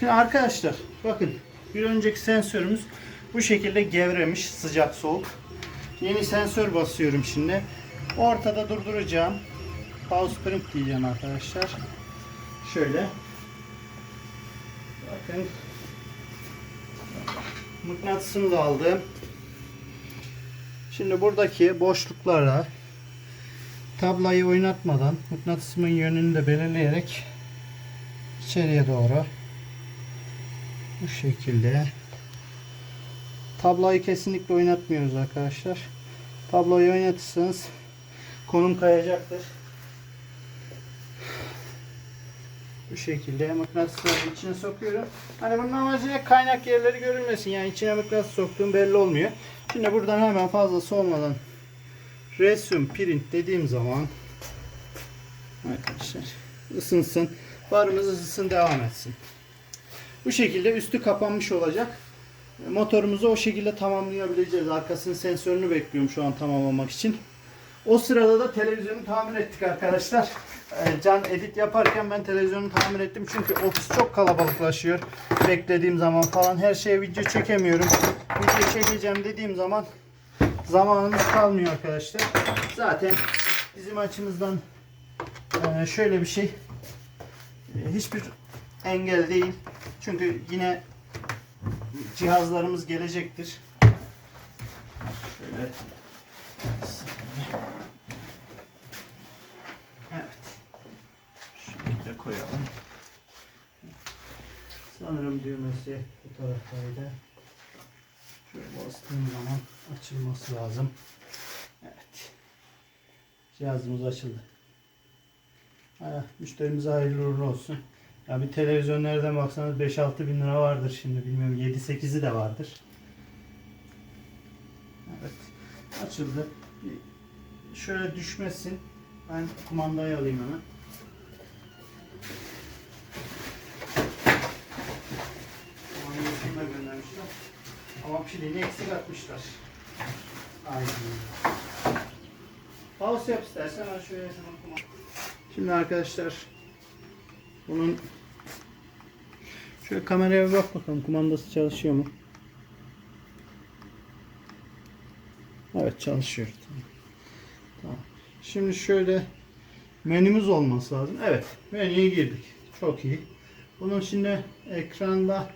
Şimdi arkadaşlar bakın bir önceki sensörümüz bu şekilde gevremiş sıcak soğuk. Yeni sensör basıyorum şimdi. Ortada durduracağım. Pause print diyeceğim arkadaşlar. Şöyle. Bakın. Mıknatısını da aldım. Şimdi buradaki boşluklara tablayı oynatmadan mıknatısımın yönünü de belirleyerek içeriye doğru bu şekilde tablayı kesinlikle oynatmıyoruz arkadaşlar. Tabloyu oynatırsanız konum kayacaktır. Bu şekilde mıknatısları içine sokuyorum. Hani bunun amacı ne? kaynak yerleri görülmesin. Yani içine mıknatıs soktuğum belli olmuyor. Şimdi buradan hemen fazlası olmadan resume print dediğim zaman arkadaşlar ısınsın. Barımız ısınsın devam etsin. Bu şekilde üstü kapanmış olacak. Motorumuzu o şekilde tamamlayabileceğiz. Arkasının sensörünü bekliyorum şu an tamamlamak için. O sırada da televizyonu tamir ettik arkadaşlar. Ee, Can edit yaparken ben televizyonu tamir ettim. Çünkü ofis çok kalabalıklaşıyor. Beklediğim zaman falan her şeye video çekemiyorum. Video çekeceğim dediğim zaman zamanımız kalmıyor arkadaşlar. Zaten bizim açımızdan e, şöyle bir şey e, hiçbir engel değil. Çünkü yine cihazlarımız gelecektir. Şöyle Evet. Şöyle koyalım. Sanırım düğmesi bu taraftaydı. Şöyle bastığım zaman açılması lazım. Evet. Cihazımız açıldı. Ha, müşterimize hayırlı uğurlu olsun. Ya bir televizyon nereden baksanız 5-6 bin lira vardır şimdi bilmiyorum 7-8'i de vardır. Evet açıldı. Şöyle düşmesin. Ben kumandayı alayım hemen. Kumandasını da göndermişler. Ama pilini eksik atmışlar. Aynen. Pause yap istersen şöyle hemen kumanda. Şimdi arkadaşlar bunun şöyle kameraya bak bakalım kumandası çalışıyor mu? Evet çalışıyor. Tamam. Tamam. Şimdi şöyle menümüz olması lazım. Evet menüye girdik. Çok iyi. Bunun şimdi ekranda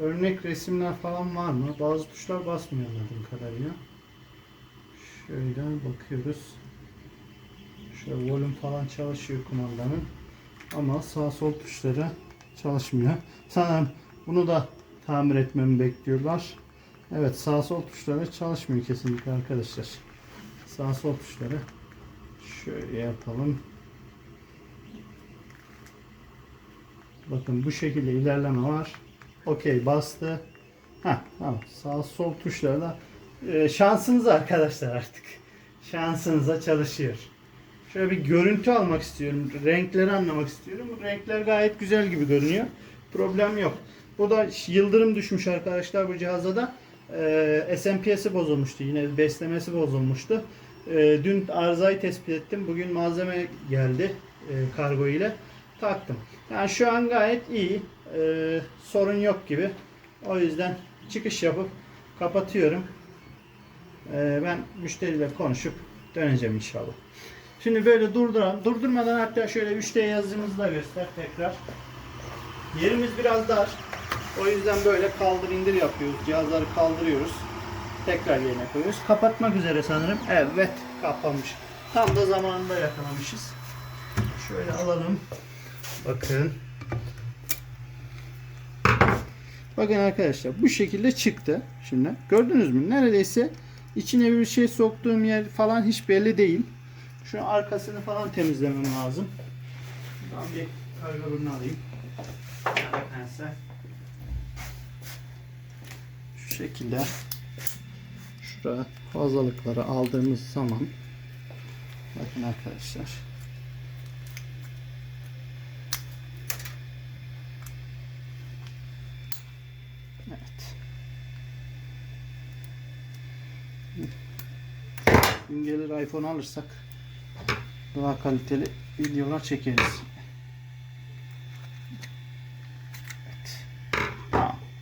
örnek resimler falan var mı? Bazı tuşlar basmıyor anladığım kadarıyla. Şöyle bakıyoruz. Şöyle volüm falan çalışıyor kumandanın. Ama sağ sol tuşları çalışmıyor. Sanırım bunu da tamir etmemi bekliyorlar. Evet sağ sol tuşları çalışmıyor kesinlikle arkadaşlar. Sağ sol tuşları şöyle yapalım. Bakın bu şekilde ilerleme var. Okey bastı. Ha tamam. Sağ sol tuşlarla e, şansınız arkadaşlar artık. Şansınıza çalışıyor. Şöyle bir görüntü almak istiyorum. Renkleri anlamak istiyorum. Renkler gayet güzel gibi görünüyor. Problem yok. Bu da yıldırım düşmüş arkadaşlar bu cihazda da. Ee, SMPS'i bozulmuştu. Yine beslemesi bozulmuştu. Ee, dün arızayı tespit ettim. Bugün malzeme geldi e, kargo ile. Taktım. Yani şu an gayet iyi. Ee, sorun yok gibi. O yüzden çıkış yapıp kapatıyorum. Ee, ben müşteriyle konuşup döneceğim inşallah. Şimdi böyle durduralım. Durdurmadan hatta şöyle 3D yazımızı da göster tekrar. Yerimiz biraz dar. O yüzden böyle kaldır indir yapıyoruz. Cihazları kaldırıyoruz. Tekrar yerine koyuyoruz. Kapatmak üzere sanırım. Evet kapanmış. Tam da zamanında yakalamışız. Şöyle alalım. Bakın. Bakın arkadaşlar bu şekilde çıktı. Şimdi gördünüz mü? Neredeyse içine bir şey soktuğum yer falan hiç belli değil. Şu arkasını falan temizlemem lazım. Buradan bir karga burnu alayım. Ya da pense. Şu şekilde şuraya fazlalıkları aldığımız zaman bakın arkadaşlar Evet. Gün gelir iPhone alırsak daha kaliteli videolar çekeriz. Evet.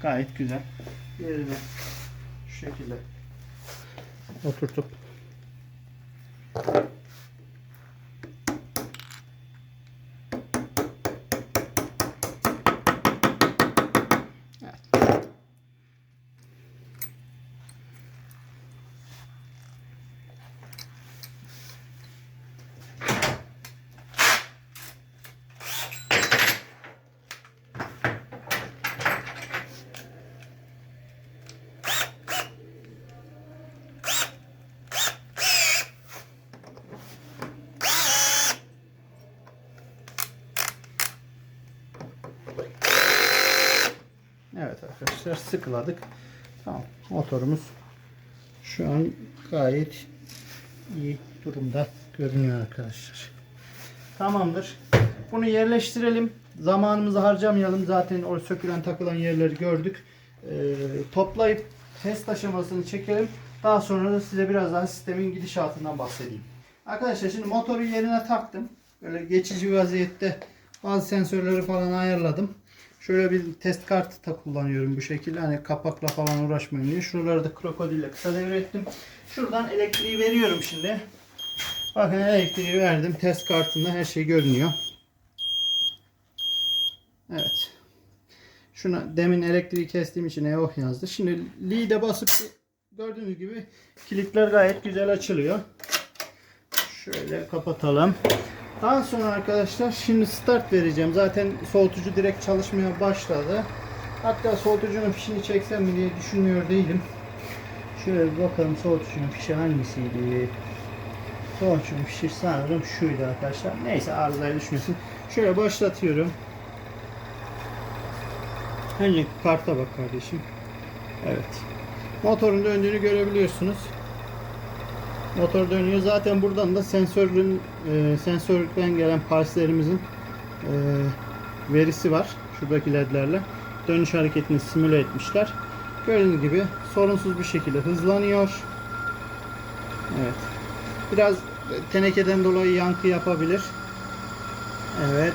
gayet güzel. Yerine şu şekilde oturtup Evet arkadaşlar sıkıladık. Tamam. Motorumuz şu an gayet iyi durumda görünüyor arkadaşlar. Tamamdır. Bunu yerleştirelim. Zamanımızı harcamayalım. Zaten o sökülen takılan yerleri gördük. Ee, toplayıp test aşamasını çekelim. Daha sonra da size biraz daha sistemin gidişatından bahsedeyim. Arkadaşlar şimdi motoru yerine taktım. Böyle geçici vaziyette bazı sensörleri falan ayarladım. Şöyle bir test kartı da kullanıyorum bu şekilde. Hani kapakla falan uğraşmayın diye. Şuraları da krokodille kısa devrettim. Şuradan elektriği veriyorum şimdi. Bakın elektriği verdim. Test kartında her şey görünüyor. Evet. Şuna demin elektriği kestiğim için EOH yazdı. Şimdi lead'e basıp gördüğünüz gibi kilitler gayet güzel açılıyor. Şöyle kapatalım. Daha sonra arkadaşlar şimdi start vereceğim. Zaten soğutucu direkt çalışmaya başladı. Hatta soğutucunun fişini çeksem mi diye düşünmüyor değilim. Şöyle bir bakalım soğutucunun fişi hangisiydi? Soğutucunun fişi sanırım şuydu arkadaşlar. Neyse arızaya düşmesin. Şöyle başlatıyorum. Önce karta bak kardeşim. Evet. Motorun döndüğünü görebiliyorsunuz. Motor dönüyor. Zaten buradan da sensörün e, sensörden gelen pulslerimizin e, verisi var. Şuradaki ledlerle. Dönüş hareketini simüle etmişler. Gördüğünüz gibi sorunsuz bir şekilde hızlanıyor. Evet. Biraz tenekeden dolayı yankı yapabilir. Evet.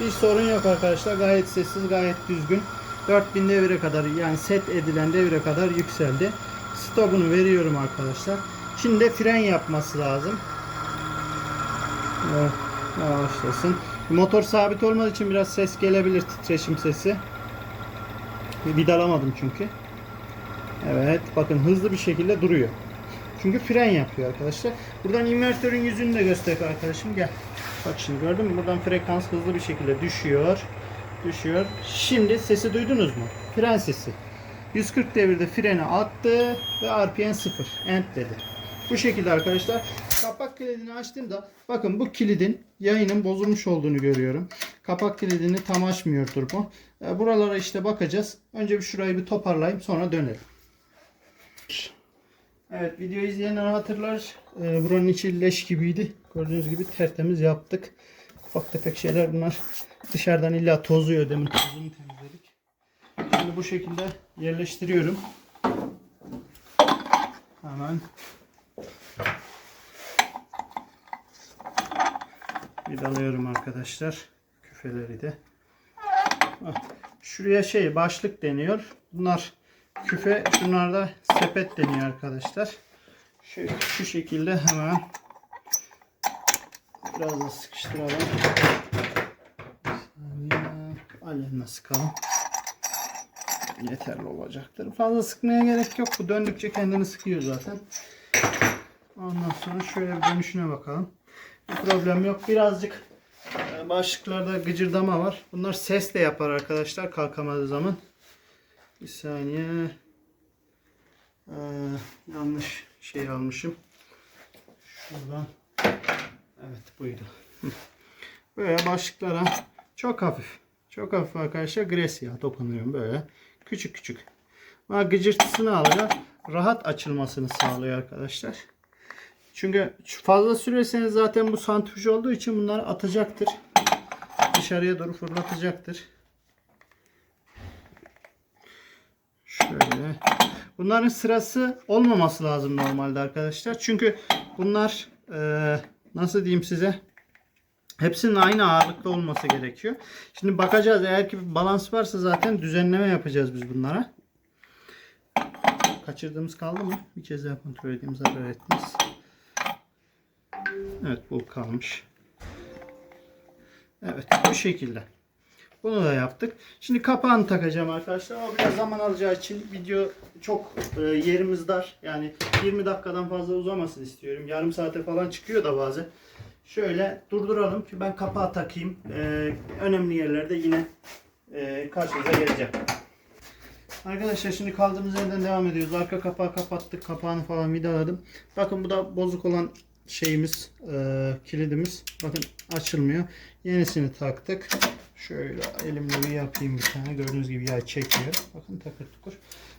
Bir sorun yok arkadaşlar. Gayet sessiz, gayet düzgün. 4000 devire kadar yani set edilen devire kadar yükseldi. Stopunu veriyorum arkadaşlar. Şimdi de fren yapması lazım. Evet, yavaşlasın. Motor sabit olmadığı için biraz ses gelebilir titreşim sesi. Vidalamadım çünkü. Evet bakın hızlı bir şekilde duruyor. Çünkü fren yapıyor arkadaşlar. Buradan invertörün yüzünü de göster arkadaşım gel. Bak şimdi gördün mü? Buradan frekans hızlı bir şekilde düşüyor. Düşüyor. Şimdi sesi duydunuz mu? Fren sesi. 140 devirde freni attı ve RPM 0. End dedi. Bu şekilde arkadaşlar. Kapak kilidini açtığımda bakın bu kilidin yayının bozulmuş olduğunu görüyorum. Kapak kilidini tam açmıyordur bu. E, Buralara işte bakacağız. Önce bir şurayı bir toparlayayım sonra dönelim. Evet video izleyenler hatırlar. E, buranın içi leş gibiydi. Gördüğünüz gibi tertemiz yaptık. Ufak tefek şeyler bunlar. Dışarıdan illa tozuyor. Demin tozunu temizledik. Şimdi bu şekilde yerleştiriyorum. Hemen vidalıyorum arkadaşlar. Küfeleri de. Ah, Şuraya şey başlık deniyor. Bunlar küfe, şunlar da sepet deniyor arkadaşlar. Şu, şu şekilde hemen biraz da sıkıştıralım. Alemle sıkalım. Yeterli olacaktır. Fazla sıkmaya gerek yok. Bu döndükçe kendini sıkıyor zaten. Ondan sonra şöyle bir dönüşüne bakalım. Bir problem yok. Birazcık e, başlıklarda gıcırdama var. Bunlar ses de yapar arkadaşlar kalkamadığı zaman. Bir saniye. Ee, yanlış şey almışım. Şuradan. Evet buydu. Böyle başlıklara çok hafif. Çok hafif arkadaşlar gres yağı dokunuyorum böyle. Küçük küçük. Ama gıcırtısını alıyor. Rahat açılmasını sağlıyor arkadaşlar. Çünkü fazla sürerseniz zaten bu santrifüj olduğu için bunları atacaktır. Dışarıya doğru fırlatacaktır. Şöyle. Bunların sırası olmaması lazım normalde arkadaşlar. Çünkü bunlar eee, nasıl diyeyim size Hepsinin aynı ağırlıkta olması gerekiyor. Şimdi bakacağız eğer ki bir balans varsa zaten düzenleme yapacağız biz bunlara. Kaçırdığımız kaldı mı? Bir kez daha kontrol edeyim zarar etmez. Evet bu kalmış. Evet bu şekilde. Bunu da yaptık. Şimdi kapağını takacağım arkadaşlar. O biraz zaman alacağı için video çok e, yerimiz dar. Yani 20 dakikadan fazla uzamasın istiyorum. Yarım saate falan çıkıyor da bazen. Şöyle durduralım ki ben kapağı takayım. E, önemli yerlerde yine e, karşınıza geleceğim. Arkadaşlar şimdi kaldığımız yerden devam ediyoruz. Arka kapağı kapattık. Kapağını falan vidaladım. Bakın bu da bozuk olan şeyimiz, e, kilidimiz. Bakın açılmıyor. Yenisini taktık. Şöyle elimle bir yapayım bir tane. Gördüğünüz gibi yay çekiyor. Bakın takır tukur.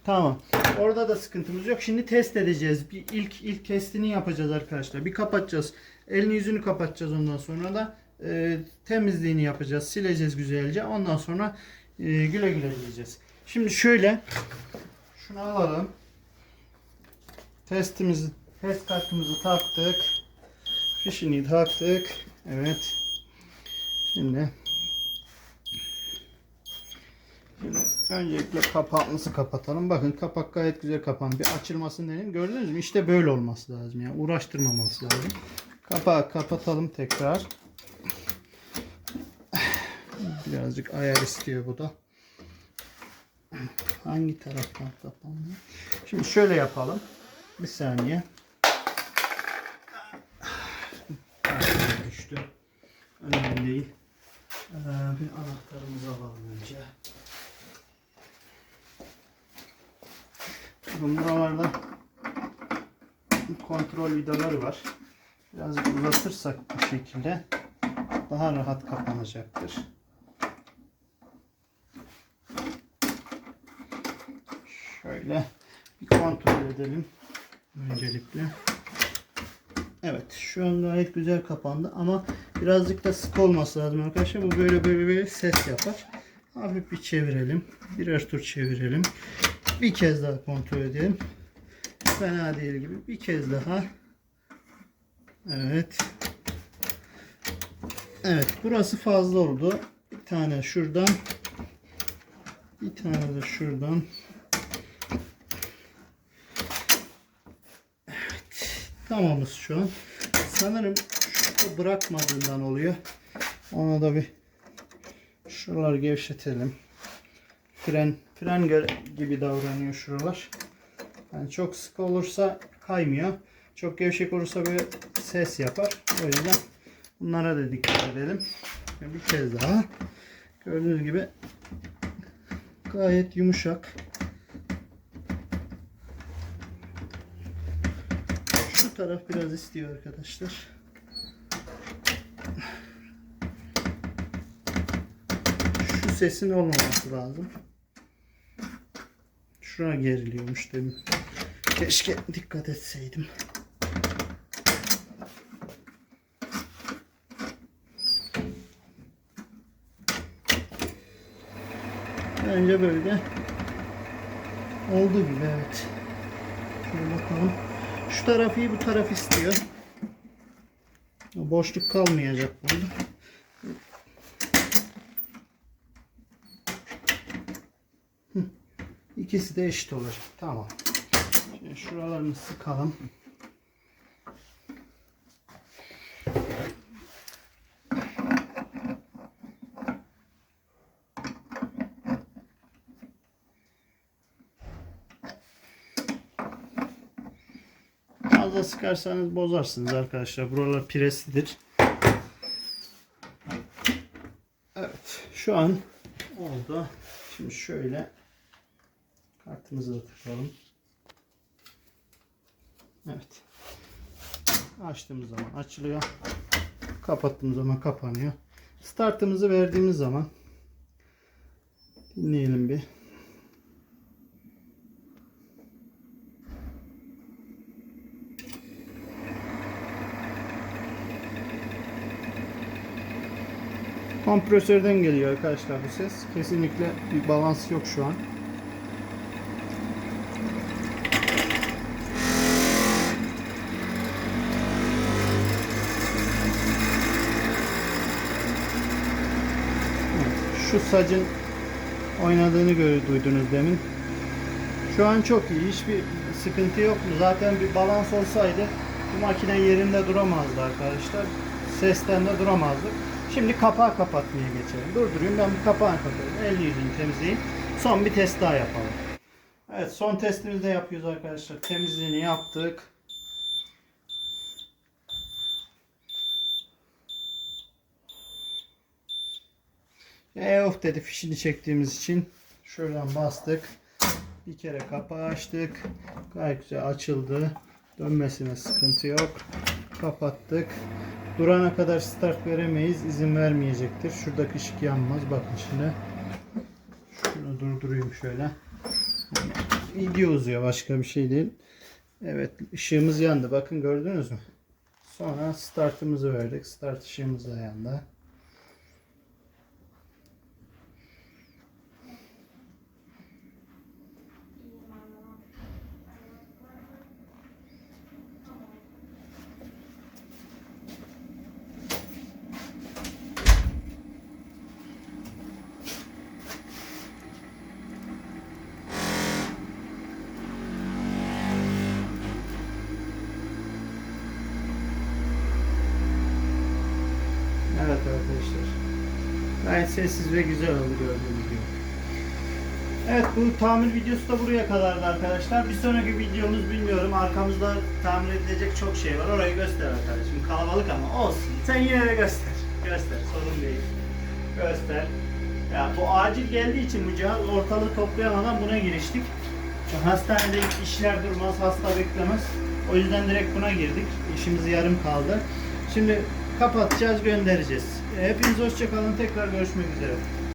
Tamam. Orada da sıkıntımız yok. Şimdi test edeceğiz. Bir ilk ilk testini yapacağız arkadaşlar. Bir kapatacağız. Elini yüzünü kapatacağız ondan sonra da e, temizliğini yapacağız. Sileceğiz güzelce. Ondan sonra e, güle güle diyeceğiz. Şimdi şöyle şunu alalım. Testimizi test kartımızı taktık. Fişini taktık. Evet. Şimdi Şimdi öncelikle kapağımızı kapatalım. Bakın kapak gayet güzel kapandı. Bir açılmasını deneyin. Gördünüz mü? İşte böyle olması lazım. Yani uğraştırmaması lazım. Kapağı kapatalım tekrar. Birazcık ayar istiyor bu da. Hangi taraftan kapandı? Şimdi şöyle yapalım. Bir saniye. Önemli değil. Ee, bir anahtarımızı alalım önce. Bakın buralarda kontrol vidaları var. Birazcık uzatırsak bu şekilde daha rahat kapanacaktır. Şöyle bir kontrol edelim öncelikle. Evet şu an gayet güzel kapandı ama birazcık da sık olması lazım arkadaşlar. Bu böyle böyle böyle ses yapar. Hafif bir çevirelim. Birer tur çevirelim. Bir kez daha kontrol edelim. Fena değil gibi. Bir kez daha. Evet. Evet. Burası fazla oldu. Bir tane şuradan. Bir tane de şuradan. Tamamız şu an. Sanırım şu bırakmadığından oluyor. Ona da bir şuraları gevşetelim. Fren fren gibi davranıyor şuralar. Yani çok sık olursa kaymıyor. Çok gevşek olursa böyle ses yapar. O yüzden bunlara da dikkat edelim. Bir kez daha. Gördüğünüz gibi gayet yumuşak. Şu taraf biraz istiyor arkadaşlar. Şu sesin olmaması lazım. Şuna geriliyormuş demin. Keşke dikkat etseydim. Bence böyle oldu gibi evet. Şöyle bakalım. Şu taraf iyi bu taraf istiyor. Boşluk kalmayacak burada. İkisi de eşit olacak. Tamam. Şimdi şuralarını sıkalım. Fazla sıkarsanız bozarsınız arkadaşlar. Buralar preslidir. Evet. Şu an oldu. Şimdi şöyle kartımızı da takalım. Evet. Açtığımız zaman açılıyor. Kapattığımız zaman kapanıyor. Startımızı verdiğimiz zaman dinleyelim bir. Kompresörden geliyor arkadaşlar bu ses. Kesinlikle bir balans yok şu an. Şu sacın oynadığını gö- duydunuz demin. Şu an çok iyi. Hiçbir sıkıntı yok. Zaten bir balans olsaydı bu makine yerinde duramazdı arkadaşlar. Sesten de duramazdı. Şimdi kapağı kapatmaya geçelim. Durdurayım ben bu kapağını kapatayım. El yüzünü temizleyeyim. Son bir test daha yapalım. Evet son testimizi de yapıyoruz arkadaşlar. Temizliğini yaptık. E of dedi fişini çektiğimiz için. Şuradan bastık. Bir kere kapağı açtık. Gayet güzel açıldı. Dönmesine sıkıntı yok. Kapattık. Durana kadar start veremeyiz. izin vermeyecektir. Şuradaki ışık yanmaz. Bakın şimdi. Şunu durdurayım şöyle. Video uzuyor. Başka bir şey değil. Evet ışığımız yandı. Bakın gördünüz mü? Sonra startımızı verdik. Start ışığımız da yandı. Evet arkadaşlar. Gayet sessiz ve güzel oldu gördüğünüz gibi. Evet bu tamir videosu da buraya kadardı arkadaşlar. Bir sonraki videomuz bilmiyorum. Arkamızda tamir edilecek çok şey var. Orayı göster arkadaşım. Kalabalık ama olsun. Sen yine de göster. Göster. Sorun değil. Göster. Ya bu acil geldiği için bu cihaz ortalığı toplayamadan buna giriştik. Hastanede işler durmaz, hasta beklemez. O yüzden direkt buna girdik. İşimiz yarım kaldı. Şimdi kapatacağız, göndereceğiz. Hepiniz hoşçakalın. Tekrar görüşmek üzere.